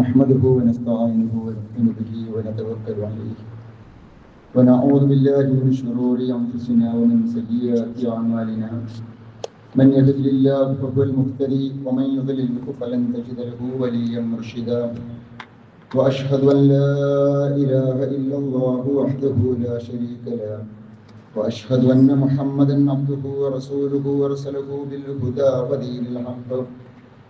نحمده ونستعينه ونؤمن به ونتوكل عليه. ونعوذ بالله من شرور أنفسنا ومن سيئات أعمالنا. من يهد الله فهو المهتدي ومن يضلل فلن تجد له وليا مرشدا. وأشهد أن لا إله إلا الله وحده لا شريك له. وأشهد أن محمدا عبده ورسوله ورسله بالهدى ودين الحق.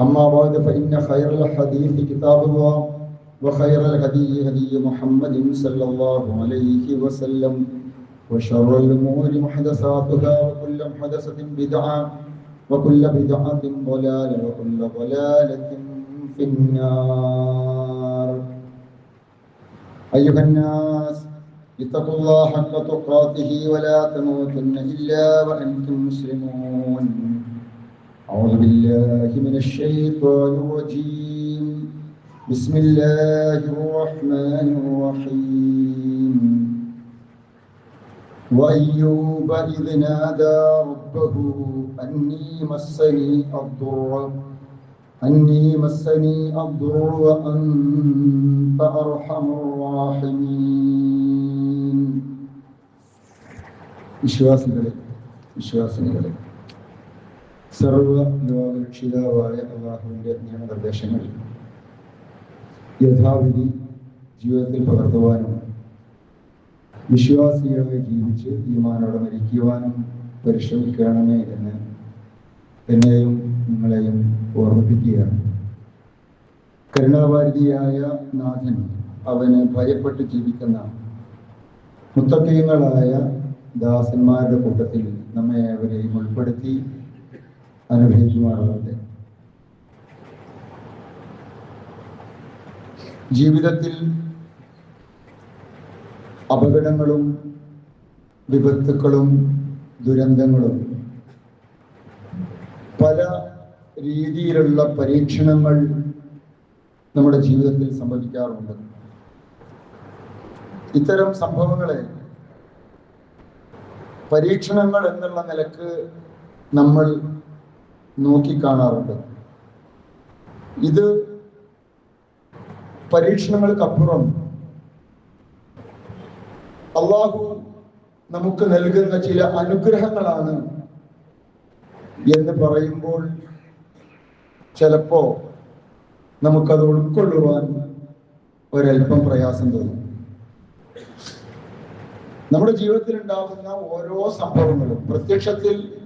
أما بعد فإن خير الحديث كتاب الله وخير الهدي هدي محمد صلى الله عليه وسلم وشر الأمور محدثاتها وكل محدثة بدعة وكل بدعة ضلالة وكل ضلالة في النار. أيها الناس اتقوا الله حق تقاته ولا تموتن إلا وأنتم مسلمون. أعوذ بالله من الشيطان الرجيم بسم الله الرحمن الرحيم وأيوب إذ نادى ربه أني مسني الضر أني مسني الضر وأنت أرحم الراحمين വിശ്വാസികളെ വിശ്വാസിനികളെ സർവ ലോകരക്ഷിതാവായ അള്ളാഹുവിന്റെ നിയമനിർദ്ദേശങ്ങൾ യഥാവിധി ജീവിതത്തിൽ പകർത്തുവാനും വിശ്വാസികളെ ജീവിച്ച് ഈമാനോടെ മരിക്കുവാനും പരിശ്രമിക്കണമേ എന്ന് എന്നെയും നിങ്ങളെയും ഓർമ്മിപ്പിക്കുകയാണ്. കരുണാഭാരതിയായ നാഥൻ അവന് ഭയപ്പെട്ട് ജീവിക്കുന്ന മുത്തക്കയങ്ങളായ ദാസന്മാരുടെ കൂട്ടത്തിൽ നമ്മെ അവരെയും ഉൾപ്പെടുത്തി അനുഭവിക്കുമാറാകട്ടെ ജീവിതത്തിൽ അപകടങ്ങളും വിപത്തുക്കളും ദുരന്തങ്ങളും പല രീതിയിലുള്ള പരീക്ഷണങ്ങൾ നമ്മുടെ ജീവിതത്തിൽ സംഭവിക്കാറുണ്ട്. ഇത്തരം സംഭവങ്ങളെ പരീക്ഷണങ്ങൾ എന്നുള്ള നിലയ്ക്ക് നമ്മൾ നോക്കിക്കാണാറുണ്ട്. ഇത് പരീക്ഷണങ്ങൾക്കപ്പുറം അള്ളാഹു നമുക്ക് നൽകുന്ന ചില അനുഗ്രഹങ്ങളാണ് എന്ന് പറയുമ്പോൾ ചിലപ്പോ നമുക്കത് ഉൾക്കൊള്ളുവാൻ ഒരല്പം പ്രയാസം തോന്നും. നമ്മുടെ ജീവിതത്തിൽ ഉണ്ടാകുന്ന ഓരോ സംഭവങ്ങളും പ്രത്യക്ഷത്തിൽ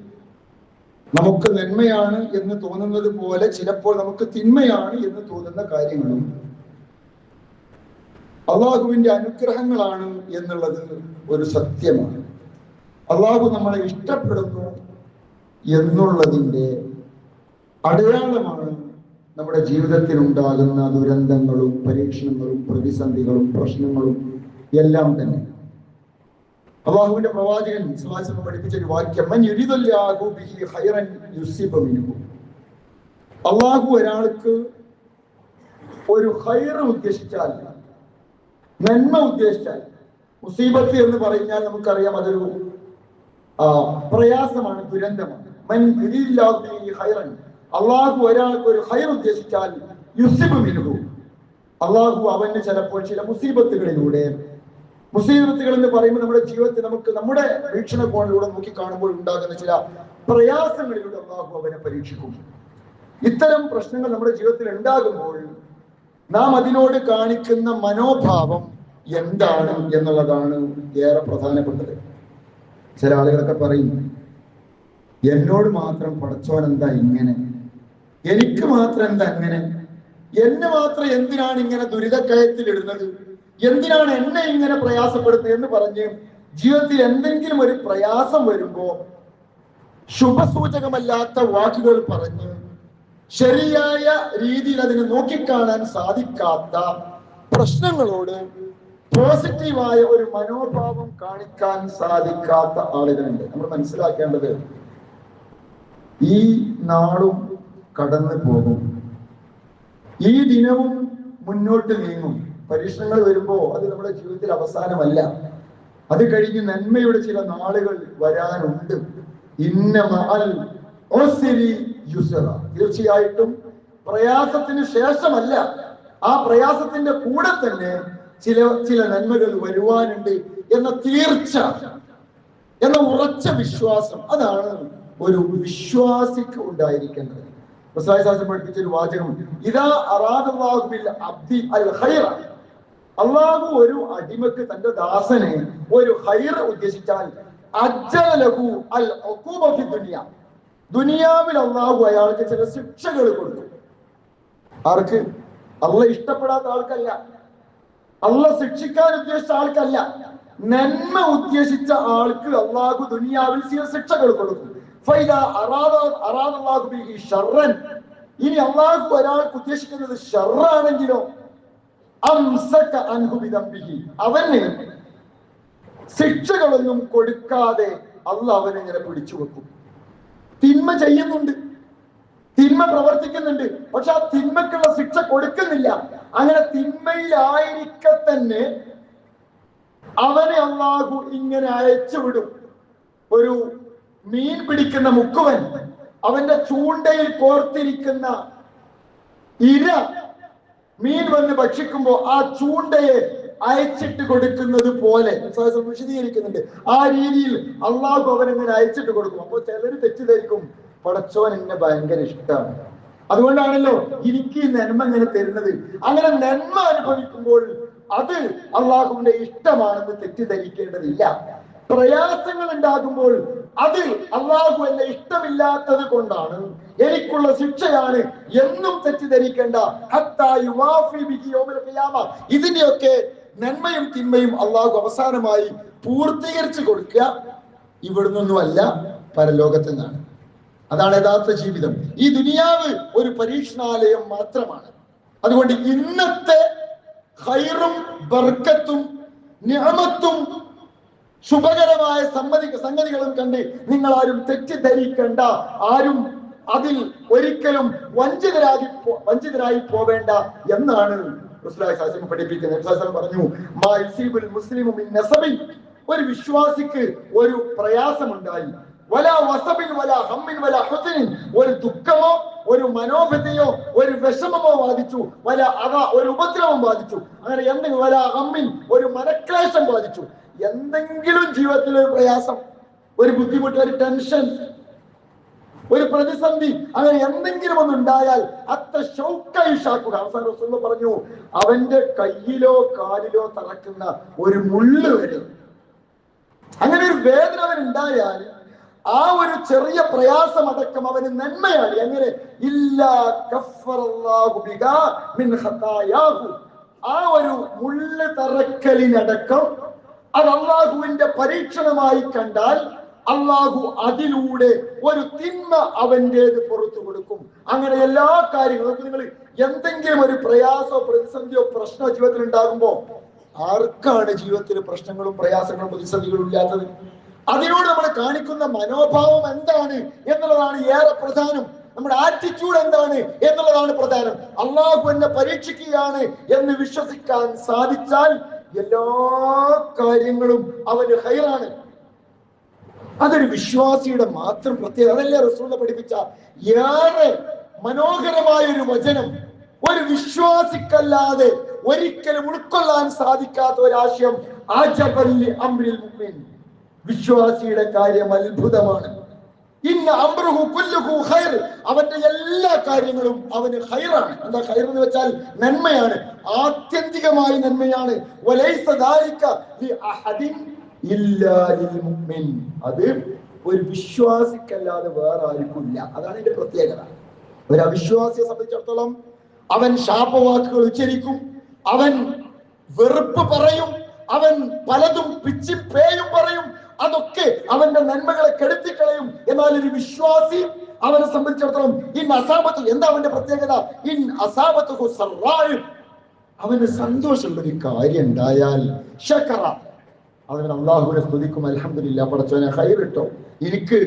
നമുക്ക് നന്മയാണ് എന്ന് തോന്നുന്നത് പോലെ ചിലപ്പോൾ നമുക്ക് തിന്മയാണ് എന്ന് തോന്നുന്ന കാര്യങ്ങളും അള്ളാഹുവിന്റെ അനുഗ്രഹങ്ങളാണ് എന്നുള്ളത് ഒരു സത്യമാണ്. അള്ളാഹു നമ്മളെ ഇഷ്ടപ്പെടുന്നു എന്നുള്ളതിന്റെ അടയാളമാണ് നമ്മുടെ ജീവിതത്തിൽ ഉണ്ടാകുന്ന ദുരന്തങ്ങളും പരീക്ഷണങ്ങളും പ്രതിസന്ധികളും പ്രശ്നങ്ങളും എല്ലാം തന്നെ. അള്ളാഹുവിന്റെ പ്രവാചകൻ ഇസ്ലാസിനെ പഠിപ്പിച്ച ഒരു വാക്യം അള്ളാഹു ഒരാൾക്ക് ഒരു ഹൈറ് ഉദ്ദേശിച്ചാൽ നന്മ ഉദ്ദേശിച്ചാൽ മുസീബത്ത് എന്ന് പറഞ്ഞാൽ നമുക്കറിയാം അതൊരു പ്രയാസമാണ് ദുരന്തമാണ്. അള്ളാഹു ഒരാൾക്ക് ഒരു ഹൈർ ഉദ്ദേശിച്ചാൽ യുസിബ് മിനുഹു അള്ളാഹു അവന് ചിലപ്പോൾ ചില മുസീബത്തുകളിലൂടെ മുസീബത്തുകൾ എന്ന് പറയുമ്പോൾ നമ്മുടെ ജീവിതത്തിൽ നമുക്ക് നമ്മുടെ വീക്ഷണകോണിലൂടെ നോക്കി കാണുമ്പോൾ ഉണ്ടാകുന്ന ചില പ്രയാസങ്ങളിലൂടെ അള്ളാഹു അവനെ പരീക്ഷിക്കും. ഇത്തരം പ്രശ്നങ്ങൾ നമ്മുടെ ജീവിതത്തിൽ ഉണ്ടാകുമ്പോൾ നാം അതിനോട് കാണിക്കുന്ന മനോഭാവം എന്താണ് എന്നുള്ളതാണ് ഏറെ പ്രധാനപ്പെട്ടത്. ചില ആളുകളൊക്കെ പറയും എന്നോട് മാത്രം പടച്ചോൻ എന്താ ഇങ്ങനെ? എനിക്ക് മാത്രം എന്താ അങ്ങനെ? എന്നെ മാത്രം എന്തിനാണ് ഇങ്ങനെ ദുരിതക്കയത്തിൽ ഇടുന്നത് എന്തിനാണ് എന്നെ ഇങ്ങനെ പ്രയാസപ്പെടുത്തുക എന്ന് പറഞ്ഞ് ജീവിതത്തിൽ എന്തെങ്കിലും ഒരു പ്രയാസം വരുമ്പോ ശുഭസൂചകമല്ലാത്ത വാക്കുകൾ പറഞ്ഞ് ശരിയായ രീതിയിൽ അതിനെ നോക്കിക്കാണാൻ സാധിക്കാത്ത പ്രശ്നങ്ങളോട് പോസിറ്റീവായ ഒരു മനോഭാവം കാണിക്കാൻ സാധിക്കാത്ത ആളുകളുണ്ട്. നമ്മൾ മനസ്സിലാക്കേണ്ടത് ഈ നാളും കടന്നു പോകും. ഈ ദിനവും മുന്നോട്ട് നീങ്ങും. പരീക്ഷണങ്ങൾ വരുമ്പോ അത് നമ്മുടെ ജീവിതത്തിൽ അവസാനമല്ല. അത് കഴിഞ്ഞ് നന്മയുടെ ചില നാളുകൾ വരാനുണ്ട്. തീർച്ചയായിട്ടും പ്രയാസത്തിന് ശേഷമല്ല. ആ പ്രയാസത്തിന്റെ കൂടെ തന്നെ ചില ചില നന്മകൾ വരുവാനുണ്ട് എന്ന തീർച്ച എന്ന ഉറച്ച വിശ്വാസം അതാണ് ഒരു വിശ്വാസിക്ക് ഉണ്ടായിരിക്കേണ്ടത്. പഠിപ്പിച്ച ഒരു വാചകം ഇതാ അറാദ് അബ്ദി അൽ ഖൈറ. അള്ളാഹു ഒരു അടിമക്ക് തന്റെ ദാസനെ ഒരു ഹൈർ ഉദ്ദേശിച്ചാൽ അജ്ജലഹു അൽ ഫി ദുനിയ. ദുനിയാവിൽ അള്ളാഹു അയാൾക്ക് ചില ശിക്ഷകൾ കൊടുക്കും ആർക്ക്? അള്ള ഇഷ്ടപ്പെടാത്ത ആൾക്കല്ല. അള്ള ശിക്ഷിക്കാൻ ഉദ്ദേശിച്ച ആൾക്കല്ല. നന്മ ഉദ്ദേശിച്ച ആൾക്ക് അള്ളാഹു ദുനിയാവിൽ ചില ശിക്ഷകൾ കൊടുക്കും ഇനി അള്ളാഹു ഒരാൾക്ക് ഉദ്ദേശിക്കുന്നത് ബിദംബിഹി അവന് ശിക്ഷകളൊന്നും കൊടുക്കാതെ അള്ള അവനിങ്ങനെ പിടിച്ചു വെക്കും. തിന്മ ചെയ്യുന്നുണ്ട്. തിന്മ പ്രവർത്തിക്കുന്നുണ്ട്. പക്ഷെ ആ തിന്മക്കുള്ള ശിക്ഷ കൊടുക്കുന്നില്ല. അങ്ങനെ തിന്മയിലായിരിക്കെ തന്നെ അവനെ അള്ളാഹു ഇങ്ങനെ അയച്ചു വിടും. ഒരു മീൻ പിടിക്കുന്ന മുക്കുവൻ അവന്റെ ചൂണ്ടയിൽ കോർത്തിരിക്കുന്ന ഇര മീൻ വന്ന് ഭക്ഷിക്കുമ്പോ ആ ചൂണ്ടയെ അയച്ചിട്ട് കൊടുക്കുന്നത് പോലെ. വിശദീകരിക്കുന്നുണ്ട്. ആ രീതിയിൽ അള്ളാഹു അവനെങ്ങനെ അയച്ചിട്ട് കൊടുക്കും. അപ്പൊ ചിലര് തെറ്റിദ്ധരിക്കും. പടച്ചോൻ എന്നെ ഭയങ്കര ഇഷ്ടമാണ്. അതുകൊണ്ടാണല്ലോ എനിക്ക് നന്മ ഇങ്ങനെ തരുന്നത്. അങ്ങനെ നന്മ അനുഭവിക്കുമ്പോൾ അത് അള്ളാഹുവിന്റെ ഇഷ്ടമാണെന്ന് തെറ്റിദ്ധരിക്കേണ്ടതില്ല. പ്രയാസങ്ങൾ ഉണ്ടാകുമ്പോൾ അതിൽ അള്ളാഹു എന്നെ ഇഷ്ടമില്ലാത്തത് കൊണ്ടാണ്. എനിക്കുള്ള ശിക്ഷയാണ് എന്നും തെറ്റിദ്ധരിക്കേണ്ട. ഇതിന്റെയൊക്കെ നന്മയും തിന്മയും അള്ളാഹു അവസാനമായി പൂർത്തീകരിച്ചു കൊടുക്കുക. ഇവിടുന്നൊന്നുമല്ല പരലോകത്തു നിന്നാണ് അതാണ് യഥാർത്ഥ ജീവിതം. ഈ ദുനിയാവ് ഒരു പരീക്ഷണാലയം മാത്രമാണ്. അതുകൊണ്ട് ഇന്നത്തെ ഹൈറും ബർക്കത്തും നിഅമത്തും ശുഭകരമായ സമ്മതി സംഗതികളും കണ്ട് നിങ്ങൾ ആരും തെറ്റിദ്ധരിക്കേണ്ട. ആരും അതിൽ ഒരിക്കലും വഞ്ചിതരായി പോ- വഞ്ചിതരായി പോവേണ്ട എന്നാണ് പഠിപ്പിക്കുന്നത്. പറഞ്ഞു മുസ്ലിമു ഒരു വിശ്വാസിക്ക് ഒരു പ്രയാസമുണ്ടായി. വല വസബിൻ വല ഹമ്മിൻ വല ഹുസിനിൻ. ഒരു ദുഃഖമോ ഒരു മനോഭതയോ ഒരു വിഷമമോ ബാധിച്ചു. വല അവ ഒരു ഉപദ്രവം ബാധിച്ചു. അങ്ങനെ എന്തെങ്കിലും വല ഹമ്മിൻ ഒരു മനക്ലേശം ബാധിച്ചു. എന്തെങ്കിലും ജീവിതത്തിൽ ഒരു പ്രയാസം ഒരു ബുദ്ധിമുട്ട് ഒരു ടെൻഷൻ ഒരു പ്രതിസന്ധി അങ്ങനെ എന്തെങ്കിലും ഒന്ന് ഉണ്ടായാൽ അത്ര ഷൗക്കൈഷാക്കുക അവസാന റസൂൽ പറഞ്ഞു അവന്റെ കയ്യിലോ കാലിലോ തറക്കുന്ന ഒരു മുള്ള് വരെ. അങ്ങനെ ഒരു വേദന അവൻ ഉണ്ടായാൽ ആ ഒരു ചെറിയ പ്രയാസം അടക്കം അവന് നന്മയാണ് അങ്ങനെ ഇല്ല ആ ഒരു മുള്ള് തറക്കലിനടക്കം അത് അള്ളാഹുവിന്റെ പരീക്ഷണമായി കണ്ടാൽ അള്ളാഹു അതിലൂടെ ഒരു തിന്മ അവന്റേത് പുറത്തു കൊടുക്കും. അങ്ങനെ എല്ലാ കാര്യങ്ങളും നിങ്ങൾ എന്തെങ്കിലും ഒരു പ്രയാസോ പ്രതിസന്ധിയോ പ്രശ്നമോ ജീവിതത്തിൽ ഉണ്ടാകുമ്പോ ആർക്കാണ് ജീവിതത്തിൽ പ്രശ്നങ്ങളും പ്രയാസങ്ങളും പ്രതിസന്ധികളും ഇല്ലാത്തത്? അതിനോട് നമ്മൾ കാണിക്കുന്ന മനോഭാവം എന്താണ് എന്നുള്ളതാണ് ഏറെ പ്രധാനം. നമ്മുടെ ആറ്റിറ്റ്യൂഡ് എന്താണ് എന്നുള്ളതാണ് പ്രധാനം. അള്ളാഹു എന്നെ പരീക്ഷിക്കുകയാണ് എന്ന് വിശ്വസിക്കാൻ സാധിച്ചാൽ എല്ലാ കാര്യങ്ങളും അവന് ഹൈറാണ്. അതൊരു വിശ്വാസിയുടെ മാത്രം പ്രത്യേകത. അതല്ലേ റസൂല പഠിപ്പിച്ച ഏറെ മനോഹരമായ ഒരു വചനം. ഒരു വിശ്വാസിക്കല്ലാതെ ഒരിക്കലും ഉൾക്കൊള്ളാൻ സാധിക്കാത്ത ഒരാശയം ആജബല്ലി മുഅ്മിൻ. വിശ്വാസിയുടെ കാര്യം അത്ഭുതമാണ്. ഇന്ന അംറുഹു കുല്ലുഹു ഖൈർ. അവന്റെ എല്ലാ കാര്യങ്ങളും അവന് ഖൈറാണ്. എന്താ ഖൈർ എന്ന് വെച്ചാൽ നന്മയാണ്. ആത്യന്തികമായ നന്മയാണ്. വലൈസ ദാലിക ലിൽ മുഅ്മിൻ. അത് ഒരു വിശ്വാസിക്കല്ലാതെ വേറെ ആർക്കും ഇല്ല അതാണ് ഇതിന്റെ പ്രത്യേകത. ഒരു അവിശ്വാസിയെ സംബന്ധിച്ചിടത്തോളം അവൻ ശാപവാക്കുകൾ ഉച്ചരിക്കും. അവൻ വെറുപ്പ് പറയും. അവൻ പലതും പിച്ചി പേയും പറയും. അതൊക്കെ അവന്റെ നന്മകളെ കെടുത്തിക്കളയും. എന്നാൽ ഒരു വിശ്വാസി അവനെ സംബന്ധിച്ചിടത്തോളം ഇൻ അസാബത്ത് എന്താ അവന്റെ പ്രത്യേകത? ഇൻ അസാബത്ത് അവന് സന്തോഷമുള്ള ഒരു കാര്യം ഉണ്ടായാൽ ഷക്കറ അള്ളാഹുവിനെ സ്തുതിക്കും. അലഹമില്ല പടച്ചവനെ ഹൈറിട്ടോ എനിക്ക്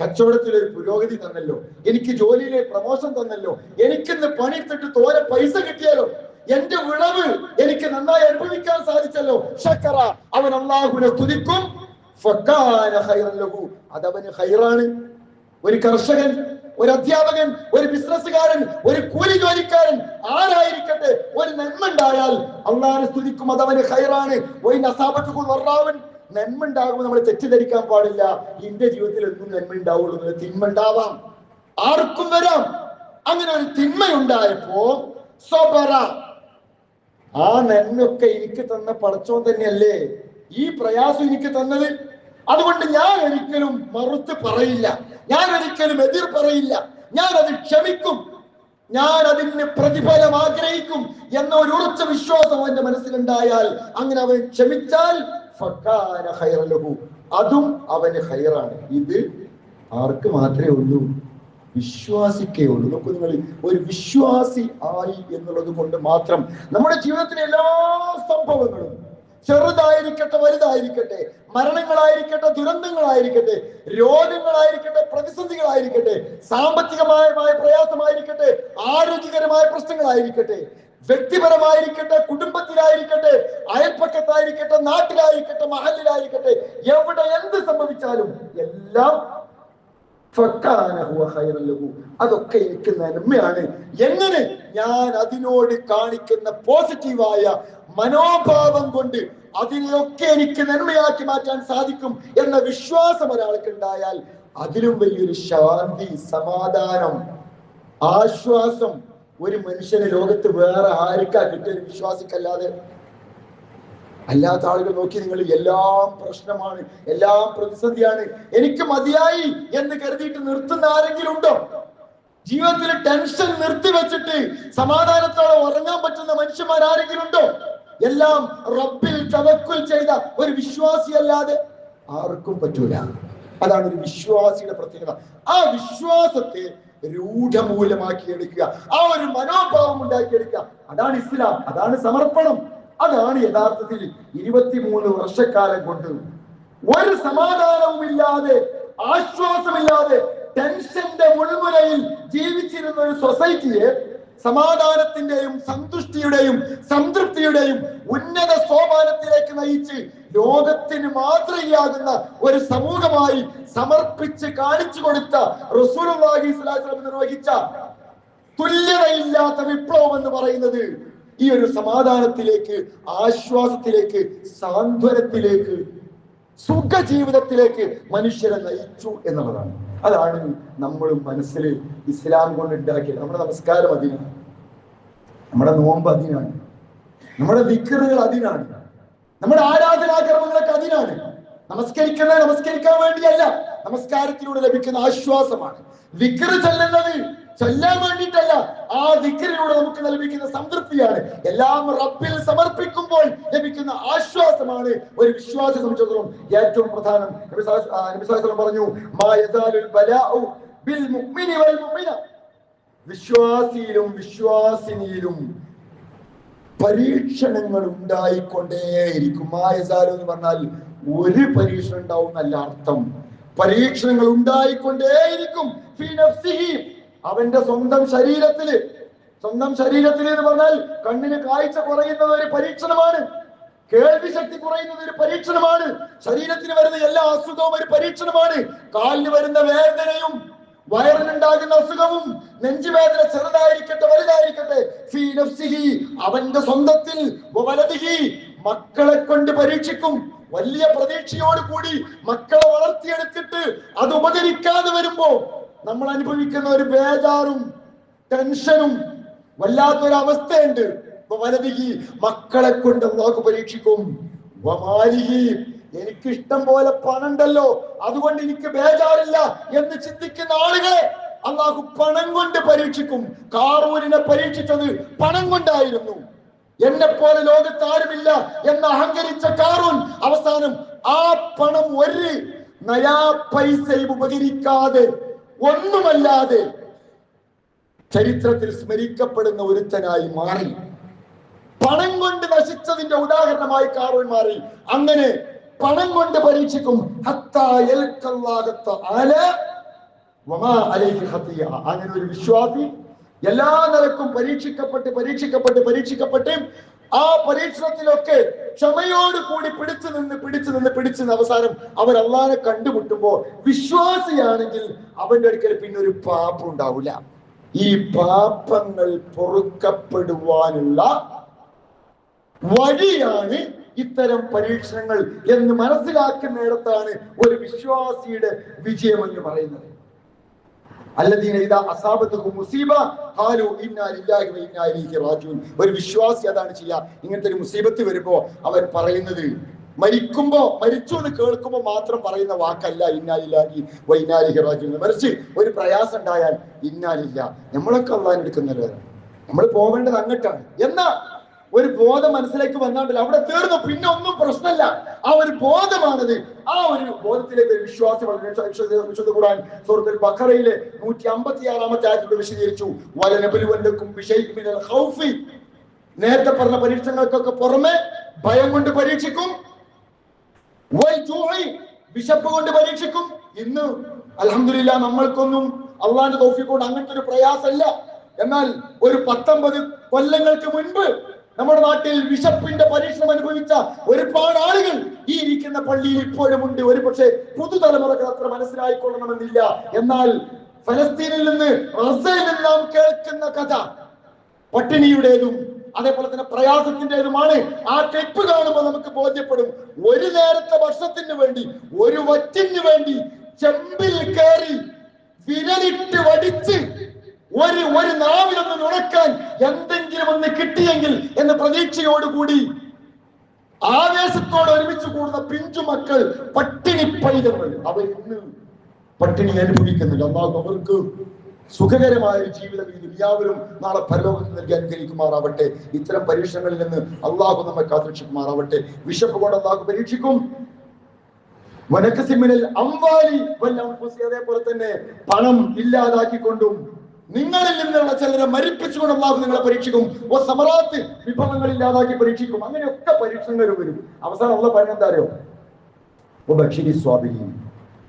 കച്ചവടത്തിൽ ഒരു പുരോഗതി തന്നല്ലോ. എനിക്ക് ജോലിയിലെ പ്രമോഷൻ തന്നല്ലോ. എനിക്കിന്ന് പണിയെടുത്തിട്ട് തോരെ പൈസ കിട്ടിയാലോ? എന്റെ വിളവ് എനിക്ക് നന്നായി അനുഭവിക്കാൻ സാധിച്ചല്ലോ. അവൻ അള്ളാഹുവിനെ സ്തുതിക്കും. അതവന് ഹൈറാണ് ഒരു കർഷകൻ ഒരു അധ്യാപകൻ ഒരു ബിസിനസ്സുകാരൻ ഒരു കൂലി ജോലിക്കാരൻ ആരായിരിക്കട്ടെ? ഒരു നന്മ ഉണ്ടായാൽ അള്ളാഹിനെ സ്തുതിക്കും. അതവന് ഹൈറാണ് ഒരു നസാബത്തുകൾ വറാവൻ. നന്മ ഉണ്ടാകുമ്പോൾ നമ്മൾ തെറ്റിദ്ധരിക്കാൻ പാടില്ല. എന്റെ ജീവിതത്തിൽ എന്നും നന്മ ഉണ്ടാവുള്ളൂ തിന്മ ഉണ്ടാവാം ആർക്കും വരാം. അങ്ങനെ ഒരു തിന്മയുണ്ടായപ്പോ സ്വപറ ആ നന്മയൊക്കെ എനിക്ക് തന്ന പടച്ചോൻ തന്നെയല്ലേ? ഈ പ്രയാസം എനിക്ക് തന്നത്. അതുകൊണ്ട് ഞാൻ ഒരിക്കലും മറുത്ത് പറയില്ല. ഞാൻ ഒരിക്കലും എതിർ പറയില്ല. ഞാൻ അത് ക്ഷമിക്കും. ഞാൻ അതിന് പ്രതിഫലം ആഗ്രഹിക്കും എന്ന ഒരു ഉറച്ച വിശ്വാസം അവന്റെ മനസ്സിലുണ്ടായാൽ അങ്ങനെ അവൻ ക്ഷമിച്ചാൽ. അതും അവന് ഹൈറാണ് ഇത് ആർക്ക് മാത്രമേ ഉള്ളൂ? വിശ്വാസിക്കേ ഉള്ളൂ. നോക്കൂ നിങ്ങൾ ഒരു വിശ്വാസി ആയി എന്നുള്ളത് കൊണ്ട് മാത്രം നമ്മുടെ ജീവിതത്തിലെ എല്ലാ സംഭവങ്ങളും ചെറുതായിരിക്കട്ടെ വലുതായിരിക്കട്ടെ മരണങ്ങളായിരിക്കട്ടെ ദുരന്തങ്ങളായിരിക്കട്ടെ രോഗങ്ങളായിരിക്കട്ടെ പ്രതിസന്ധികളായിരിക്കട്ടെ സാമ്പത്തികമായ പ്രയാസമായിരിക്കട്ടെ ആരോഗ്യകരമായ പ്രശ്നങ്ങളായിരിക്കട്ടെ വ്യക്തിപരമായിരിക്കട്ടെ കുടുംബത്തിലായിരിക്കട്ടെ അയൽപ്പക്കത്തായിരിക്കട്ടെ നാട്ടിലായിരിക്കട്ടെ മഹലിലായിരിക്കട്ടെ എവിടെ എന്ത് സംഭവിച്ചാലും എല്ലാം അതൊക്കെ എനിക്ക് നന്മയാണ് എങ്ങനെ ഞാൻ അതിനോട് കാണിക്കുന്ന പോസിറ്റീവായ മനോഭാവം കൊണ്ട് അതിനെയൊക്കെ എനിക്ക് നന്മയാക്കി മാറ്റാൻ സാധിക്കും എന്ന വിശ്വാസം ഒരാൾക്ക് ഉണ്ടായാൽ അതിലും വലിയൊരു ശാന്തി സമാധാനം ആശ്വാസം ഒരു മനുഷ്യനെ ലോകത്ത് വേറെ ആർക്കാ കിട്ടിയ വിശ്വാസിക്കല്ലാതെ? അല്ലാത്ത ആളുകൾ നോക്കി നിങ്ങൾ എല്ലാം പ്രശ്നമാണ് എല്ലാം പ്രതിസന്ധിയാണ്. എനിക്ക് മതിയായി എന്ന് കരുതിയിട്ട് നിർത്തുന്ന ആരെങ്കിലും ഉണ്ടോ? ജീവിതത്തിൽ ടെൻഷൻ നിർത്തി വെച്ചിട്ട് സമാധാനത്തോടെ ഉറങ്ങാൻ പറ്റുന്ന മനുഷ്യന്മാർ ആരെങ്കിലും ഉണ്ടോ? എല്ലാം റബ്ബിൽ തവക്കുൽ ചെയ്ത ഒരു വിശ്വാസി അല്ലാതെ ആർക്കും പറ്റൂല. അതാണ് ഒരു വിശ്വാസിയുടെ പ്രത്യേകത. ആ വിശ്വാസത്തെ രൂഢമൂലമാക്കി എടുക്കുക. ആ ഒരു മനോഭാവം ഉണ്ടാക്കിയെടുക്കുക അതാണ് ഇസ്ലാം. അതാണ് സമർപ്പണം. അതാണ് യഥാർത്ഥത്തിൽ ഇരുപത്തിമൂന്ന് വർഷക്കാലം കൊണ്ട്. ഒരു സമാധാനവും ഇല്ലാതെ ആശ്വാസമില്ലാതെ ടെൻഷന്റെ മുൾമുനയിൽ ജീവിച്ചിരുന്ന ഒരു സൊസൈറ്റിയെ സമാധാനത്തിന്റെയും സന്തുഷ്ടിയുടെയും സംതൃപ്തിയുടെയും ഉന്നത സോപാനത്തിലേക്ക് നയിച്ച് ലോകത്തിന് മാതൃകയാകുന്ന ഒരു സമൂഹമായി സമർപ്പിച്ച് കാണിച്ചു കൊടുത്ത വസല്ലം നിർവഹിച്ച തുല്യതയില്ലാത്ത വിപ്ലവം എന്ന് പറയുന്നത് ഈ ഒരു സമാധാനത്തിലേക്ക് ആശ്വാസത്തിലേക്ക് സാന്ത്വനത്തിലേക്ക് സുഖ ജീവിതത്തിലേക്ക് മനുഷ്യരെ നയിച്ചു എന്നുള്ളതാണ്. അതാണ് നമ്മൾ മനസ്സിൽ ഇസ്ലാം കൊണ്ട് ഉണ്ടാക്കിയത് നമ്മുടെ നമസ്കാരം അതിനാണ്. നമ്മുടെ നോമ്പ് അതിനാണ്. നമ്മുടെ വിക്കറുകൾ അതിനാണ്. നമ്മുടെ ആരാധനാക്രമങ്ങളൊക്കെ അതിനാണ്. നമസ്കരിക്കുന്നത് നമസ്കരിക്കാൻ വേണ്ടിയല്ല. നമസ്കാരത്തിലൂടെ ലഭിക്കുന്ന ആശ്വാസമാണ്. വിക്കറ് ചെല്ലുന്നത് ചൊല്ലാൻ വേണ്ടിയിട്ടല്ല. ആ ദിക്കറിലൂടെ നമുക്ക് ലഭിക്കുന്ന സംതൃപ്തിയാണ്. എല്ലാം റബ്ബിൽ സമർപ്പിക്കുമ്പോൾ ലഭിക്കുന്ന ആശ്വാസമാണ് ഒരു വിശ്വാസത്തെ സംബന്ധിച്ചിടത്തോളം ഏറ്റവും പ്രധാനം. പറഞ്ഞു വിശ്വാസിയിലും വിശ്വാസിനിയിലും പരീക്ഷണങ്ങൾ ഉണ്ടായിക്കൊണ്ടേയിരിക്കും. മായസാലു എന്ന് പറഞ്ഞാൽ ഒരു പരീക്ഷണം ഉണ്ടാവും എന്നല്ല അർത്ഥം. പരീക്ഷണങ്ങൾ ഉണ്ടായിക്കൊണ്ടേയിരിക്കും. അവന്റെ സ്വന്തം ശരീരത്തിൽ സ്വന്തം ശരീരത്തിൽ എന്ന് പറഞ്ഞാൽ കണ്ണിന് കാഴ്ച കുറയുന്നത് ഒരു പരീക്ഷണമാണ്. കേൾവി ശക്തി കുറയുന്നത് ഒരു പരീക്ഷണമാണ്. ശരീരത്തിന് വരുന്ന എല്ലാ അസുഖവും ഒരു പരീക്ഷണമാണ്. കാലിന് വരുന്ന വേദനയും വയറിനുണ്ടാകുന്ന അസുഖവും നെഞ്ചുവേദന ചെറുതായിരിക്കട്ടെ വലുതായിരിക്കട്ടെ അവന്റെ സ്വന്തത്തിൽ മക്കളെ കൊണ്ട് പരീക്ഷിക്കും. വലിയ പ്രതീക്ഷയോട് കൂടി മക്കളെ വളർത്തിയെടുത്തിട്ട് അത് ഉപകരിക്കാതെ വരുമ്പോ നമ്മൾ അനുഭവിക്കുന്ന ഒരു ബേജാറും ടെൻഷനും വല്ലാത്തൊരു അവസ്ഥയുണ്ട് ഇപ്പൊ മക്കളെ കൊണ്ട് അള്ളാഹു പരീക്ഷിക്കും. എനിക്ക് ഇഷ്ടം പോലെ പണുണ്ടല്ലോ അതുകൊണ്ട് എനിക്ക് ബേജാറില്ല എന്ന് ചിന്തിക്കുന്ന ആളുകളെ അള്ളാഹു പണം കൊണ്ട് പരീക്ഷിക്കും. കാറൂരിനെ പരീക്ഷിച്ചത് പണം കൊണ്ടായിരുന്നു. എന്നെ പോലെ ലോകത്ത് ആരുമില്ല എന്ന് അഹങ്കരിച്ച കാറൂൻ അവസാനം ആ പണം ഒരു നയാ പൈസയും ഉപകരിക്കാതെ ഒന്നുമല്ലാതെ ചരിത്രത്തിൽ സ്മരിക്കപ്പെടുന്ന ഒരുത്തനായി മാറി. പണം കൊണ്ട് നശിച്ചതിന്റെ ഉദാഹരണമായി കാറോൻ മാറി. അങ്ങനെ പണം കൊണ്ട് പരീക്ഷിക്കും. അങ്ങനെ ഒരു വിശ്വാസി എല്ലാ നിലക്കും പരീക്ഷിക്കപ്പെട്ട് പരീക്ഷിക്കപ്പെട്ട് പരീക്ഷിക്കപ്പെട്ട് ആ പരീക്ഷണത്തിലൊക്കെ ക്ഷമയോട് കൂടി പിടിച്ചു നിന്ന് പിടിച്ചു നിന്ന് പിടിച്ചു നിന്ന് അവസാനം അവൻ അള്ളാനെ കണ്ടുമുട്ടുമ്പോൾ വിശ്വാസിയാണെങ്കിൽ അവന്റെ അടുക്കൽ പിന്നെ ഒരു പാപം ഉണ്ടാവില്ല. ഈ പാപങ്ങൾ പൊറുക്കപ്പെടുവാനുള്ള വഴിയാണ് ഇത്തരം പരീക്ഷണങ്ങൾ എന്ന് മനസ്സിലാക്കുന്നിടത്താണ് ഒരു വിശ്വാസിയുടെ വിജയം എന്ന് പറയുന്നത്. ഒരു വിശ്വാസി അതാണ് ചെയ്യുക. ഇങ്ങനത്തെ ഒരു മുസീബത്ത് വരുമ്പോ അവൻ പറയുന്നത് മരിക്കുമ്പോ മരിച്ചു എന്ന് കേൾക്കുമ്പോ മാത്രം പറയുന്ന വാക്കല്ല ഇന്നാലില്ലാഹി വൈനാലിഹി എന്ന്. മറിച്ച് ഒരു പ്രയാസം ഉണ്ടായാൽ ഇന്നാലില്ല നമ്മളൊക്കെ അള്ളാൻ എടുക്കുന്നവരാണ്. നമ്മൾ പോവേണ്ടത് അങ്ങട്ടാണ്. എന്നാ ഒരു ബോധം മനസ്സിലേക്ക് വന്നാണ്ടല്ലോ. അവിടെ തീർന്നു. പിന്നെ ഒന്നും പ്രശ്നമല്ല. ആ ഒരു ബോധമാണത്. ആ ഒരു ബോധത്തിലേക്ക് വിശ്വാസം വിശുദ്ധ ഖുർആൻ സൂറത്തുൽ ബഖറയിലെ നൂറ്റി അമ്പത്തി ആറാമത്തെ ആയിരത്തി വിശദീകരിച്ചു മിനൽ ഖൗഫി. നേരത്തെ പറഞ്ഞ പരീക്ഷണങ്ങൾക്കൊക്കെ പുറമെ ഭയം കൊണ്ട് പരീക്ഷിക്കും. വിശപ്പ് കൊണ്ട് പരീക്ഷിക്കും. ഇന്ന് അലഹമില്ല നമ്മൾക്കൊന്നും അള്ളാന്റെ തോഫിക്കൊണ്ട് അങ്ങനത്തെ ഒരു പ്രയാസമല്ല. എന്നാൽ ഒരു പത്തൊമ്പത് കൊല്ലങ്ങൾക്ക് മുൻപ് നമ്മുടെ നാട്ടിൽ വിശപ്പിന്റെ പരീക്ഷണം അനുഭവിച്ച ഒരുപാട് ആളുകൾ ഈ ഇരിക്കുന്ന പള്ളിയിൽ ഇപ്പോഴും ഉണ്ട്. ഒരു പക്ഷേ പുതുതലമുറകൾ അത്ര മനസ്സിലായിക്കൊള്ളണമെന്നില്ല. എന്നാൽ ഫലസ്തീനിൽ നിന്ന് റസയിൽ നാം കേൾക്കുന്ന കഥ പട്ടിണിയുടേതും അതേപോലെ തന്നെ പ്രയാസത്തിന്റെതുമാണ്. ആ ക്ലിപ്പ് കാണുമ്പോൾ നമുക്ക് ബോധ്യപ്പെടും. ഒരു നേരത്തെ ഭക്ഷണത്തിന് വേണ്ടി ഒരു വറ്റിന് വേണ്ടി ചെമ്പിൽ കയറി വിരലിട്ട് വടിച്ച് ഒരു ഒരു നാവിലൊന്ന് നുണക്കാൻ എന്തെങ്കിലും ഒന്ന് കിട്ടിയെങ്കിൽ എന്ന പ്രതീക്ഷയോടുകൂടി ആവേശത്തോട് ഒരുമിച്ച് കൂടുന്ന പിഞ്ചു മക്കൾ പട്ടിണി പൈതങ്ങൾ അവർ ഇന്ന് പട്ടിണി അനുഭവിക്കുന്നുണ്ട്. അമ്മാവും അവർക്ക് സുഖകരമായ ഒരു ജീവിതം ഈ എല്ലാവരും നാളെ പരലോകത്ത് നൽകി അനുഗ്രഹിക്കുമാറാവട്ടെ. ഇത്തരം പരീക്ഷണങ്ങളിൽ നിന്ന് അള്ളാഹു നമ്മെ കാത്തിരക്ഷിക്കുമാറാവട്ടെ. വിശപ്പ് കൊണ്ട് അള്ളാഹു പരീക്ഷിക്കും. വനക്കസിമിനൽ അംവാലി വല്ല അതേപോലെ തന്നെ പണം ഇല്ലാതാക്കിക്കൊണ്ടും നിങ്ങളിൽ നിന്നുള്ള ചിലരെ മരിപ്പിച്ചുകൊണ്ട് അള്ളാഹു നിങ്ങളെ പരീക്ഷിക്കും. ഓ സമറാത്ത് വിഭവങ്ങൾ ഇല്ലാതാക്കി പരീക്ഷിക്കും. അങ്ങനെയൊക്കെ പരീക്ഷണങ്ങൾ വരും. അവസാനം ഉള്ള പറഞ്ഞ എന്താരോ അറിയോ? വബശ്ശിരി സ്വാബിരീൻ.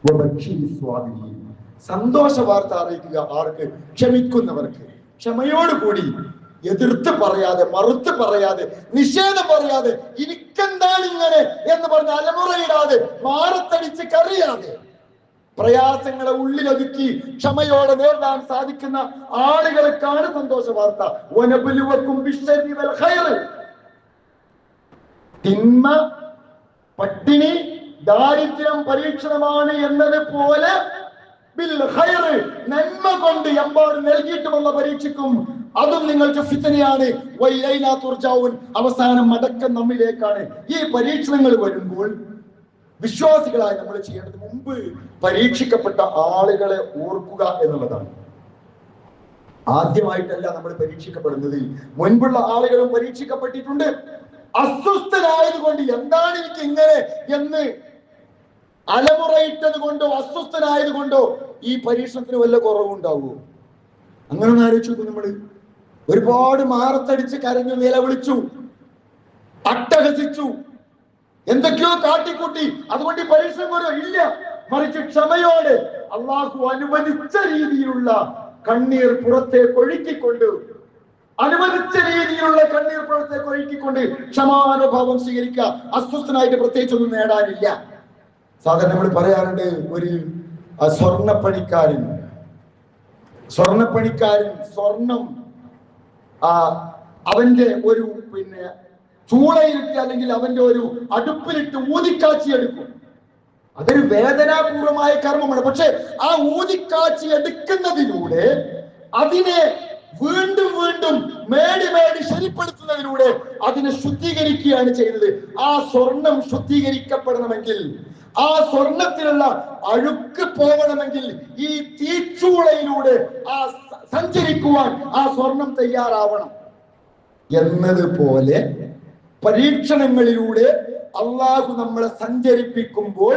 വബശ്ശിരി സ്വാബിരീൻ. സന്തോഷ വാർത്ത അറിയിക്കുക ആർക്ക്? ക്ഷമിക്കുന്നവർക്ക്. ക്ഷമയോടുകൂടി എതിർത്ത് പറയാതെ മറുത്ത് പറയാതെ നിഷേധം പറയാതെ എനിക്കെന്താണ് ഇങ്ങനെ എന്ന് പറഞ്ഞ് അലമുറയിടാതെ മാറത്തടിച്ച് കറിയാതെ പ്രയാസങ്ങളെ ഉള്ളിലൊതുക്കി ക്ഷമയോടെ നേരിടാൻ സാധിക്കുന്ന ആളുകൾക്കാണ് സന്തോഷ വാർത്ത. തിന്മ പട്ടിണി ദാരിദ്ര്യം പരീക്ഷണമാണ് എന്നത് പോലെ നന്മ കൊണ്ട് എമ്പാട് നൽകിയിട്ടുമുള്ള പരീക്ഷിക്കും അതും നിങ്ങൾക്ക് ഫിത്തനയാണ്. വൈലൈനാ തുർജാവുൻ അവസാനം മടക്കം നമ്മിലേക്കാണ്. ഈ പരീക്ഷണങ്ങൾ വരുമ്പോൾ വിശ്വാസികളായി നമ്മൾ ചെയ്യേണ്ടത് മുമ്പ് പരീക്ഷിക്കപ്പെട്ട ആളുകളെ ഓർക്കുക എന്നുള്ളതാണ്. ആദ്യമായിട്ടല്ല നമ്മൾ പരീക്ഷിക്കപ്പെടുന്നത്. മുൻപുള്ള ആളുകളും പരീക്ഷിക്കപ്പെട്ടിട്ടുണ്ട്. അസ്വസ്ഥനായതുകൊണ്ട് എന്താണ് എനിക്ക് ഇങ്ങനെ എന്ന് അലമുറയിട്ടത് കൊണ്ടോ അസ്വസ്ഥനായത് കൊണ്ടോ ഈ പരീക്ഷണത്തിന് വല്ല കുറവുണ്ടാവുമോ? അങ്ങനെ ഒന്ന് ആലോചിച്ചു നമ്മൾ. ഒരുപാട് മാറത്തടിച്ച് കരഞ്ഞു നിലവിളിച്ചു. അട്ടഹസിച്ചു. എന്തൊക്കെയോ കാട്ടിക്കൂട്ടി. അതുകൊണ്ട് ഈ പരീക്ഷ ഇല്ല. മറിച്ച് ക്ഷമയോടെ അള്ളാഹു അനുവദിച്ച രീതിയിലുള്ള കണ്ണീർ പുറത്തേക്ക് ഒഴുക്കിക്കൊണ്ട് അനുവദിച്ച രീതിയിലുള്ള കണ്ണീർ പുറത്തേക്ക് ഒഴുക്കിക്കൊണ്ട് ക്ഷമാനുഭാവം സ്വീകരിക്കുക. അസ്വസ്ഥനായിട്ട് പ്രത്യേകിച്ചൊന്നും നേടാനില്ല. സാധാരണ നമ്മൾ പറയാറുണ്ട് ഒരു സ്വർണപ്പണിക്കാരൻ സ്വർണപ്പണിക്കാരൻ സ്വർണം ആ അവന്റെ ഒരു പിന്നെ ചൂളയിലിട്ട് അല്ലെങ്കിൽ അവന്റെ ഒരു അടുപ്പിലിട്ട് ഊതിക്കാച്ചി എടുക്കും. അതൊരു വേദനാപൂർവമായ കർമ്മമാണ്. പക്ഷെ ആ ഊതിക്കാച്ചി എടുക്കുന്നതിലൂടെ അതിനെ വീണ്ടും വീണ്ടും മേടി മേടി ശരിപ്പെടുത്തുന്നതിലൂടെ അതിനെ ശുദ്ധീകരിക്കുകയാണ് ചെയ്യുന്നത്. ആ സ്വർണം ശുദ്ധീകരിക്കപ്പെടണമെങ്കിൽ ആ സ്വർണത്തിലുള്ള അഴുക്ക് പോകണമെങ്കിൽ ഈ തീച്ചൂളയിലൂടെ ആ സഞ്ചരിക്കുവാൻ ആ സ്വർണം തയ്യാറാവണം. എന്നതുപോലെ പരീക്ഷണങ്ങളിലൂടെ അള്ളാഹു നമ്മളെ സഞ്ചരിപ്പിക്കുമ്പോൾ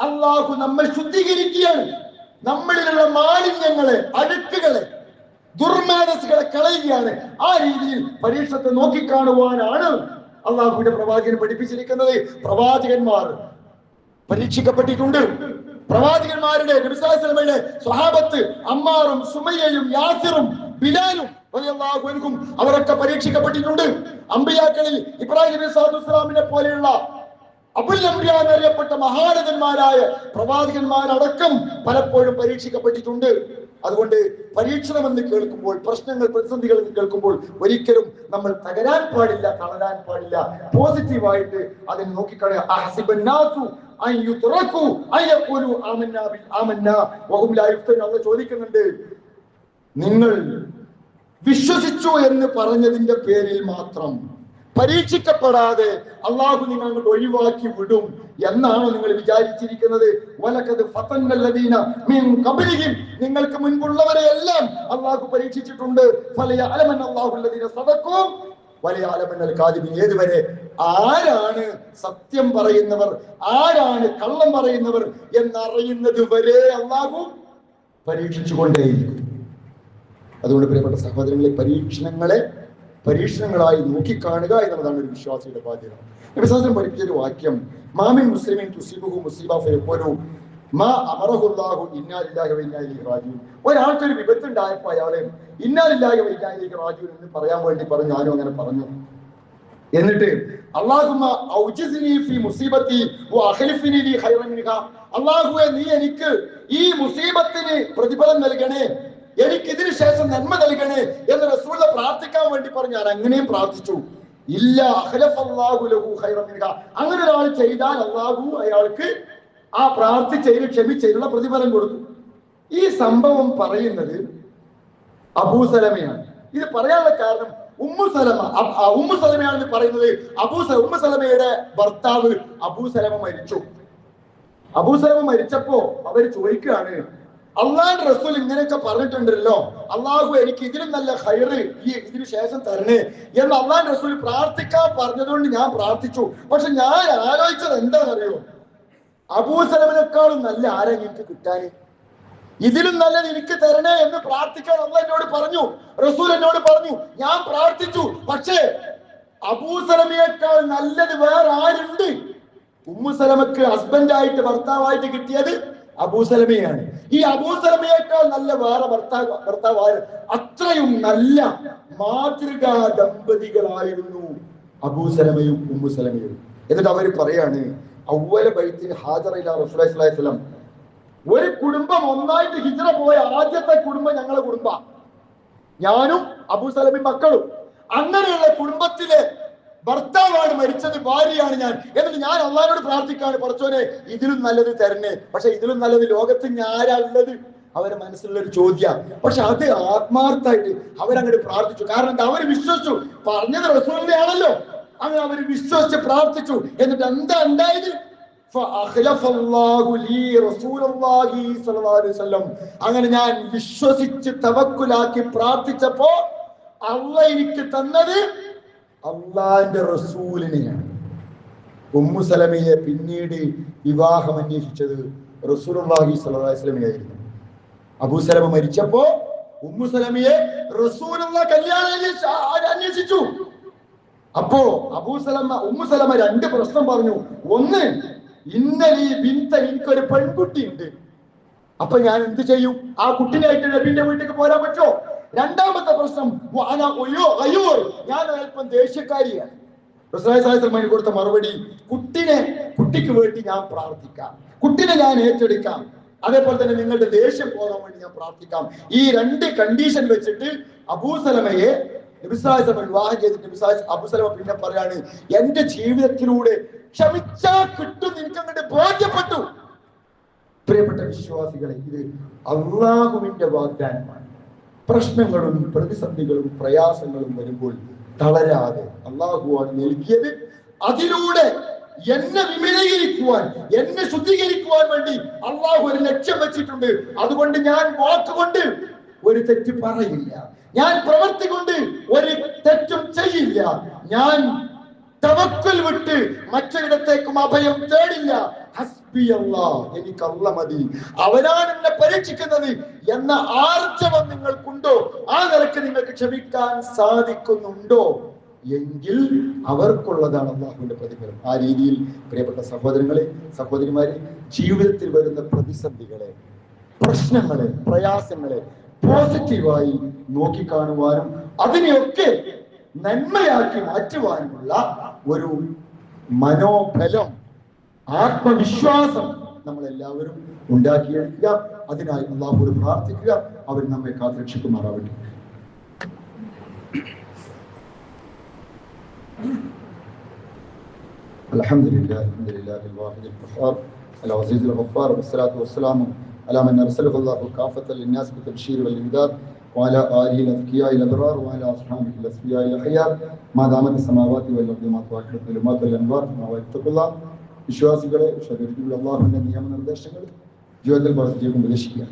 അള്ളാഹു നമ്മൾ ശുദ്ധീകരിക്കുകയാണ്. നമ്മളിലുള്ള മാലിന്യങ്ങളെ അഴുക്കുകളെ ദുർമേധസ്സുകളെ കളയുകയാണ്. ആ രീതിയിൽ പരീക്ഷത്തെ നോക്കിക്കാണുവാനാണ് അള്ളാഹുവിന്റെ പ്രവാചകൻ പഠിപ്പിച്ചിരിക്കുന്നത്. പ്രവാചകന്മാർ പരീക്ഷിക്കപ്പെട്ടിട്ടുണ്ട്. പ്രവാചകന്മാരുടെ നബിസ്വലമയുടെ സ്വഹാബത്ത് അമ്മാറും സുമയ്യയും യാസിറും ബിലാലും അവരൊക്കെ പരീക്ഷിക്കപ്പെട്ടിട്ടുണ്ട്. അമ്പിയാക്കളിൽ ഇബ്രാഹിം നബി അലൈഹി വസല്ലമിനെ പോലെയുള്ള അബുൽ അംബിയ എന്നറിയപ്പെട്ട മഹാരഥന്മാരായ പ്രവാചകന്മാരടക്കം പലപ്പോഴും പരീക്ഷിക്കപ്പെട്ടിട്ടുണ്ട്. അതുകൊണ്ട് പരീക്ഷണം എന്ന് കേൾക്കുമ്പോൾ പ്രശ്നങ്ങൾ പ്രതിസന്ധികൾ എന്ന് കേൾക്കുമ്പോൾ ഒരിക്കലും നമ്മൾ തകരാൻ പാടില്ല തളരാൻ പാടില്ല. പോസിറ്റീവായിട്ട് അതിനെ അള്ളാഹ് ചോദിക്കുന്നുണ്ട് നിങ്ങൾ വിശ്വസിച്ചു എന്ന് പറഞ്ഞതിന്റെ പേരിൽ മാത്രം പരീക്ഷിക്കപ്പെടാതെ അള്ളാഹു നിങ്ങൾ ഒഴിവാക്കി വിടും എന്നാണോ നിങ്ങൾ വിചാരിച്ചിരിക്കുന്നത്. മിൻ നിങ്ങൾക്ക് മുൻപുള്ളവരെ എല്ലാം അള്ളാഹു പരീക്ഷിച്ചിട്ടുണ്ട്. ഫലയ അലമൻ അള്ളാഹുല്ലദീന സദഖൂ. വലിയ അലമന്നൽ കാദിബിൻ ഏതുവരെ? ആരാണ് സത്യം പറയുന്നവർ? ആരാണ് കള്ളം പറയുന്നവർ എന്നറിയുന്നത് വരെ അള്ളാഹു പരീക്ഷിച്ചുകൊണ്ടേയിരിക്കും. അതുകൊണ്ട് പ്രിയപ്പെട്ട സഹോദരങ്ങളെ പരീക്ഷണങ്ങളെ പരീക്ഷണങ്ങളായി നോക്കിക്കാണുക എന്നുള്ളതാണ് ഒരു വിശ്വാസിയുടെ ബാധ്യത വിശ്വാസം പഠിപ്പിച്ചൊരു വാക്യം മാമിൻ മുസ്ലിമിൻ തുസിബുഹു മുസീബ മാ അമറഹുല്ലാഹു ഇന്നാലില്ലാഹി വ ഇന്നാ ഇലൈഹി റാജിഊൻ. ഒരാൾക്കൊരു വിപത്ത് ഉണ്ടായപ്പോൾ അയാളെ ഇന്നാലില്ലാഹി വ ഇന്നാ ഇലൈഹി റാജിഊൻ എന്ന് പറയാൻ വേണ്ടി പറഞ്ഞു ഞാനും അങ്ങനെ പറഞ്ഞു. എന്നിട്ട് മിൻഹാ. അള്ളാഹുവേ നീ എനിക്ക് ഈ മുസീബത്തിന് പ്രതിഫലം നൽകണേ. എനിക്ക് ഇതിനു ശേഷം നന്മ നൽകണേ എന്ന് റസൂല പ്രാർത്ഥിക്കാൻ വേണ്ടി പറഞ്ഞു. ഞാൻ അങ്ങനെയും പ്രാർത്ഥിച്ചു. ഇല്ല അങ്ങനെ ഒരാൾ ചെയ്താൽ അള്ളാഹു അയാൾക്ക് ആ പ്രാർത്ഥിച്ചതിന് ക്ഷമിച്ചതിനുള്ള പ്രതിഫലം കൊടുത്തു ഈ സംഭവം പറയുന്നത് അബൂസലമയാണ് ഇത് പറയാനുള്ള കാരണം ഉമ്മു സലമ ഉമ്മു പറയുന്നത് അബൂ ഉമ്മുസലമയുടെ ഉമ്മു സലമയുടെ ഭർത്താവ് അബൂ സലമ മരിച്ചു. അബൂ സലമ മരിച്ചപ്പോ അവർ ചോദിക്കുകയാണ് അള്ളാഹ് റസൂൽ ഇങ്ങനെയൊക്കെ പറഞ്ഞിട്ടുണ്ടല്ലോ. അള്ളാഹു എനിക്ക് ഇതിലും നല്ല ഹൈറ് ഈ ഇതിനു ശേഷം തരണേ എന്ന് അള്ളാഹ് റസൂൽ പ്രാർത്ഥിക്കാൻ പറഞ്ഞതുകൊണ്ട് ഞാൻ പ്രാർത്ഥിച്ചു. പക്ഷെ ഞാൻ ആലോചിച്ചത് എന്താണെന്നറിയോ? അബൂസലമിനേക്കാളും നല്ല ആരാ എനിക്ക് കിട്ടാന് ഇതിലും നല്ലത് എനിക്ക് തരണേ എന്ന് പ്രാർത്ഥിക്കാൻ അള്ള എന്നോട് പറഞ്ഞു. റസൂൽ എന്നോട് പറഞ്ഞു. ഞാൻ പ്രാർത്ഥിച്ചു. പക്ഷേ അബൂസലമിയേക്കാൾ നല്ലത് വേറെ ആരുണ്ട്? ഉമ്മുസലമക്ക് ഹസ്ബൻഡായിട്ട് ഭർത്താവായിട്ട് കിട്ടിയത് അബൂസലമയാണ്. ഈ അബൂസലമയേക്കാൾ നല്ല വേറെ ഭർത്താവ് ഭർത്താവ് അത്രയും നല്ല മാതൃകാ ദമ്പതികളായിരുന്നു അബൂസലമയും ഉമ്മുസലമയും. എന്നിട്ട് അവർ പറയാണ് ഔവല ബൈത്തിന് ഹാജറില്ല റസൂലി സ്വലം ഒരു കുടുംബം ഒന്നായിട്ട് ഹിജറ പോയ ആദ്യത്തെ കുടുംബം ഞങ്ങളെ കുടുംബ. ഞാനും അബൂസലമി മക്കളും. അങ്ങനെയുള്ള കുടുംബത്തിലെ ഭർത്താവാണ് മരിച്ചത് ഭാര്യയാണ് ഞാൻ. എന്നിട്ട് ഞാൻ അള്ളാഹിനോട് പ്രാർത്ഥിക്കാണ് പറച്ചോനെ ഇതിലും നല്ലത് തരണേ. പക്ഷെ ഇതിലും നല്ലത് ലോകത്ത് ഞാരാ ഉള്ളത് അവരെ മനസ്സിലുള്ള ഒരു പക്ഷെ അത് ആത്മാർത്ഥമായിട്ട് അവരങ്ങോട്ട് പ്രാർത്ഥിച്ചു. കാരണം എന്താ? അവർ വിശ്വസിച്ചു. പറഞ്ഞത് റസൂലിനെയാണല്ലോ. അങ്ങനെ അവർ വിശ്വസിച്ച് പ്രാർത്ഥിച്ചു. എന്നിട്ട് എന്താ ഉണ്ടായത്? അങ്ങനെ ഞാൻ വിശ്വസിച്ച് തവക്കുലാക്കി പ്രാർത്ഥിച്ചപ്പോ അള്ള എനിക്ക് തന്നത് അള്ളാന്റെ റസൂലിനെയാണ് ഉമ്മു സലമയെ പിന്നീട് വിവാഹം അന്വേഷിച്ചത് റസൂലുള്ളാഹി സ്വല്ലല്ലാഹി വസല്ലമയായിരുന്നു അബൂ സലമ മരിച്ചപ്പോ ഉമ്മു സലമയെ അന്വേഷിച്ച- അപ്പോ അബൂ സലമ ഉമ്മു സലമ രണ്ട് പ്രശ്നം പറഞ്ഞു. ഒന്ന് ഇന്നലെ ബിന്ത എനിക്കൊരു പെൺകുട്ടി ഉണ്ട് അപ്പൊ ഞാൻ എന്ത് ചെയ്യും? ആ കുട്ടിനായിട്ട് നബിന്റെ വീട്ടിലേക്ക് പോരാൻ പറ്റുമോ? രണ്ടാമത്തെ പ്രശ്നം ഞാൻ അല്പം ദേഷ്യക്കാരിയാണ്. അലൈഹി കൊടുത്ത മറുപടി കുട്ടിനെ കുട്ടിക്ക് വേണ്ടി ഞാൻ പ്രാർത്ഥിക്കാം. കുട്ടിനെ ഞാൻ ഏറ്റെടുക്കാം. അതേപോലെ തന്നെ നിങ്ങളുടെ ദേഷ്യം പോകാൻ വേണ്ടി ഞാൻ പ്രാർത്ഥിക്കാം. ഈ രണ്ട് കണ്ടീഷൻ വെച്ചിട്ട് അബൂസലമയെ നബിസ്വലാസ്ലമ വിവാഹം ചെയ്തിട്ട് നബിസ്വലാസ് അബൂസലമ പിന്നെ പറയാണ് എന്റെ ജീവിതത്തിലൂടെ ക്ഷമിച്ചാ കിട്ടും നിനക്ക് അങ്ങോട്ട് ബോധ്യപ്പെട്ടു പ്രിയപ്പെട്ട വിശ്വാസികളെ ഇത് അള്ളാഹുവിന്റെ വാഗ്ദാനമാണ്. പ്രശ്നങ്ങളും പ്രതിസന്ധികളും പ്രയാസങ്ങളും വരുമ്പോൾ തളരാതെ അള്ളാഹുവാണ് നൽകിയത് അതിലൂടെ എന്നെ വിമലീകരിക്കുവാൻ എന്നെ ശുദ്ധീകരിക്കുവാൻ വേണ്ടി അള്ളാഹു ഒരു ലക്ഷ്യം വെച്ചിട്ടുണ്ട്. അതുകൊണ്ട് ഞാൻ വാക്കുകൊണ്ട് ഒരു തെറ്റ് പറയില്ല. ഞാൻ പ്രവർത്തി കൊണ്ട് ഒരു തെറ്റും ചെയ്യില്ല. ഞാൻ തവക്കുൽ വിട്ട് മറ്റൊരിടത്തേക്കും അഭയം തേടില്ല. എനിക്ക് മതി. അവനാണ് എന്നെ പരീക്ഷിക്കുന്നത് എന്ന ആർജവം നിങ്ങൾക്കുണ്ടോ? ആ നിലയ്ക്ക് നിങ്ങൾക്ക് ക്ഷമിക്കാൻ സാധിക്കുന്നുണ്ടോ? എങ്കിൽ അവർക്കുള്ളതാണ് അള്ളാഹുവിന്റെ പ്രതിഫലം. ആ രീതിയിൽ പ്രിയപ്പെട്ട സഹോദരങ്ങളെ സഹോദരിമാരെ ജീവിതത്തിൽ വരുന്ന പ്രതിസന്ധികളെ പ്രശ്നങ്ങളെ പ്രയാസങ്ങളെ പോസിറ്റീവായി നോക്കിക്കാണുവാനും അതിനെയൊക്കെ നന്മയാക്കി മാറ്റുവാനുമുള്ള ഒരു മനോബലം ആത്മവിശ്വാസം നമ്മൾ എല്ലാവരും ഉണ്ടാക്കിയെടുക്കുക അതിനായി അള്ളാഹുയോട് പ്രാർത്ഥിക്കുക അവർ നമ്മെ കാത്തുരക്ഷിക്കുമാറാവട്ടെ الحمد لله الحمد لله الواحد القهار العزيز الغفار والصلاة والسلام على من أرسله الله كافة للناس بالتبشير والإمداد وعلى آله الأذكياء الأبرار وعلى أصحابه الأصفياء الأخيار ما دامت السماوات والأرض ما تواكبت ظلمات الأنوار ما واتقوا الله വിശ്വാസികളെ ഷബീലുള്ള അള്ളാഹുവിന്റെ നിയമനിർദ്ദേശങ്ങൾ ജീവിതത്തിൽ പ്രവർത്തിച്ചേക്കും ഉപദേശിക്കുക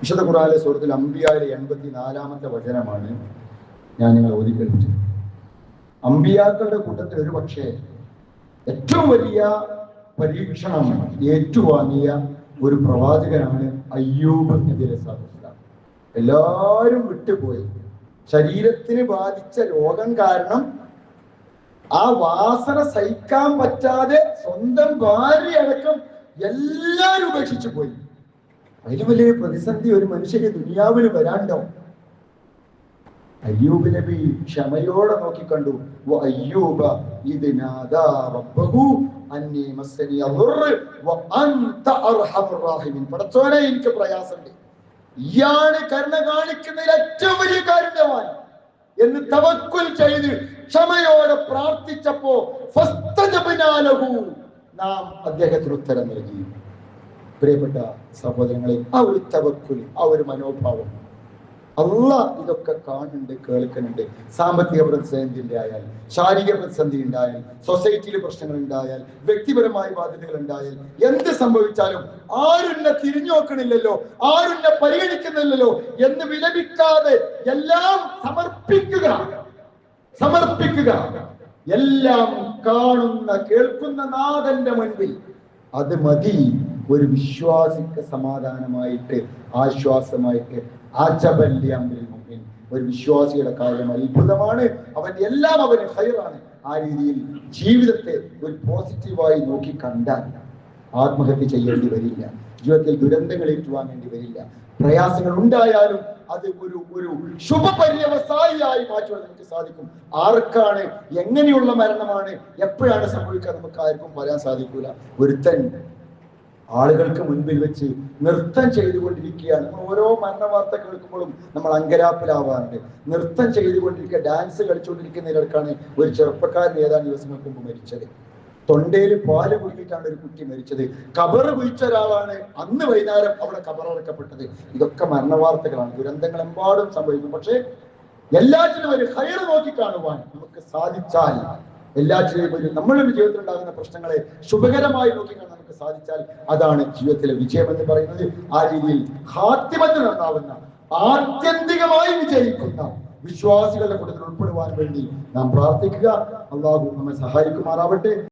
വിശുദ്ധ ഖുറാനിലെ സുഹൃത്തിൽ അമ്പിയായിലെ എൺപത്തി നാലാമത്തെ വചനമാണ് ഞാൻ നിങ്ങൾ ഓതി കേൾപ്പിച്ചത് അമ്പിയാക്കളുടെ കൂട്ടത്തിൽ ഒരു പക്ഷേ ഏറ്റവും വലിയ പരീക്ഷണം ഏറ്റുവാങ്ങിയ ഒരു പ്രവാചകനാണ് അയ്യൂബ് നബി അലൈഹിസ്സലാം എല്ലാവരും വിട്ടുപോയി. ശരീരത്തിന് ബാധിച്ച രോഗം കാരണം ആ വാസന സഹിക്കാൻ പറ്റാതെ സ്വന്തം ഭാര്യ അടക്കം എല്ലാവരും ഉപേക്ഷിച്ചു പോയി. അതിന് വലിയ പ്രതിസന്ധി ഒരു മനുഷ്യന് ദുനിയാവിൽ വരാണ്ടോ? അയ്യൂബ് നബി ക്ഷമയോടെ നോക്കിക്കണ്ടു. അയ്യൂബ ഇത് എനിക്ക് പ്രയാസമുണ്ട്. ഇയാണ് കരുണ കാണിക്കുന്നതിൽ ഏറ്റവും വലിയ കാരുണ്യവാൻ എന്ന് തവക്കുൽ ചെയ്ത് ക്ഷമയോടെ പ്രാർത്ഥിച്ചപ്പോ നാം അദ്ദേഹത്തിന് ഉത്തരം നൽകി. പ്രിയപ്പെട്ട സഹോദരങ്ങളെ ആ ഒരു തവക്കുൽ ആ ഒരു മനോഭാവം അല്ല ഇതൊക്കെ കാണുന്നുണ്ട് കേൾക്കുന്നുണ്ട്. സാമ്പത്തിക പ്രതിസന്ധി ഉണ്ടായാൽ ശാരീരിക പ്രതിസന്ധി ഉണ്ടായാൽ സൊസൈറ്റിയിൽ പ്രശ്നങ്ങൾ ഉണ്ടായാൽ വ്യക്തിപരമായ ബാധ്യതകൾ ഉണ്ടായാൽ എന്ത് സംഭവിച്ചാലും ആരുന്നെ തിരിഞ്ഞു നോക്കണില്ലല്ലോ ആരുന്നെ പരിഗണിക്കുന്നില്ലല്ലോ എന്ന് വിലപിക്കാതെ എല്ലാം സമർപ്പിക്കുക. സമർപ്പിക്കുക. എല്ലാം കാണുന്ന കേൾക്കുന്ന നാഥന്റെ മുൻപിൽ അത് മതി. ഒരു വിശ്വാസിക്ക് സമാധാനമായിട്ട് ആശ്വാസമായിട്ട് ഒരു വിശ്വാസിയുടെ കാര്യം അത്ഭുതമാണ്. അവൻ എല്ലാം അവന് ഹൈറാണ് ആ രീതിയിൽ ജീവിതത്തെ ഒരു പോസിറ്റീവായി നോക്കി കണ്ടാൽ ആത്മഹത്യ ചെയ്യേണ്ടി വരില്ല. ജീവിതത്തിൽ ദുരന്തങ്ങൾ ഏറ്റുവാങ്ങേണ്ടി വരില്ല. പ്രയാസങ്ങൾ ഉണ്ടായാലും അത് ഒരു ഒരു ശുഭപര്യവസായിയായി മാറ്റുവാൻ നമുക്ക് സാധിക്കും. ആർക്കാണ് എങ്ങനെയുള്ള മരണമാണ് എപ്പോഴാണ് സംഭവിക്കുക നമുക്ക് ആർക്കും പറയാൻ സാധിക്കൂല. ഒരുത്തൻ ആളുകൾക്ക് മുൻപിൽ വെച്ച് നൃത്തം ചെയ്തുകൊണ്ടിരിക്കുകയാണ്. നമ്മൾ ഓരോ മരണ വാർത്ത കേൾക്കുമ്പോഴും നമ്മൾ അങ്കരാപ്പിലാവാറുണ്ട്. നൃത്തം ചെയ്തുകൊണ്ടിരിക്കുക ഡാൻസ് കളിച്ചുകൊണ്ടിരിക്കുന്നതിനിടക്കാണ് ഒരു ചെറുപ്പക്കാരൻ ഏതാനും ദിവസങ്ങൾക്ക് മുമ്പ് മരിച്ചത്. തൊണ്ടയിൽ പാൽ കുടിച്ചിട്ടാണ് ഒരു കുട്ടി മരിച്ചത്. കബർ കുഴിച്ച ഒരാളാണ് അന്ന് വൈകുന്നേരം അവിടെ കബറടക്കപ്പെട്ടത് ഇതൊക്കെ മരണവാർത്തകളാണ്. ദുരന്തങ്ങൾ എമ്പാടും സംഭവിക്കും പക്ഷേ എല്ലാറ്റിനും ഒരു ഹയർ നോക്കി കാണുവാൻ നമുക്ക് സാധിച്ചാൽ എല്ലാറ്റിനെയും ഒരു നമ്മളുടെ ജീവിതത്തിൽ ഉണ്ടാകുന്ന പ്രശ്നങ്ങളെ ശുഭകരമായി നോക്കിക്കാണാൻ നമുക്ക് സാധിച്ചാൽ അതാണ് ജീവിതത്തിലെ വിജയം എന്ന് പറയുന്നത്. ആ രീതിയിൽ ഹാത്തിമത്ത് നന്നാവുന്ന ആത്യന്തികമായി വിജയിക്കുന്ന വിശ്വാസികളുടെ കൂട്ടത്തിൽ ഉൾപ്പെടുവാൻ വേണ്ടി നാം പ്രാർത്ഥിക്കുക. അള്ളാഹു നമ്മെ സഹായിക്കുമാറാവട്ടെ.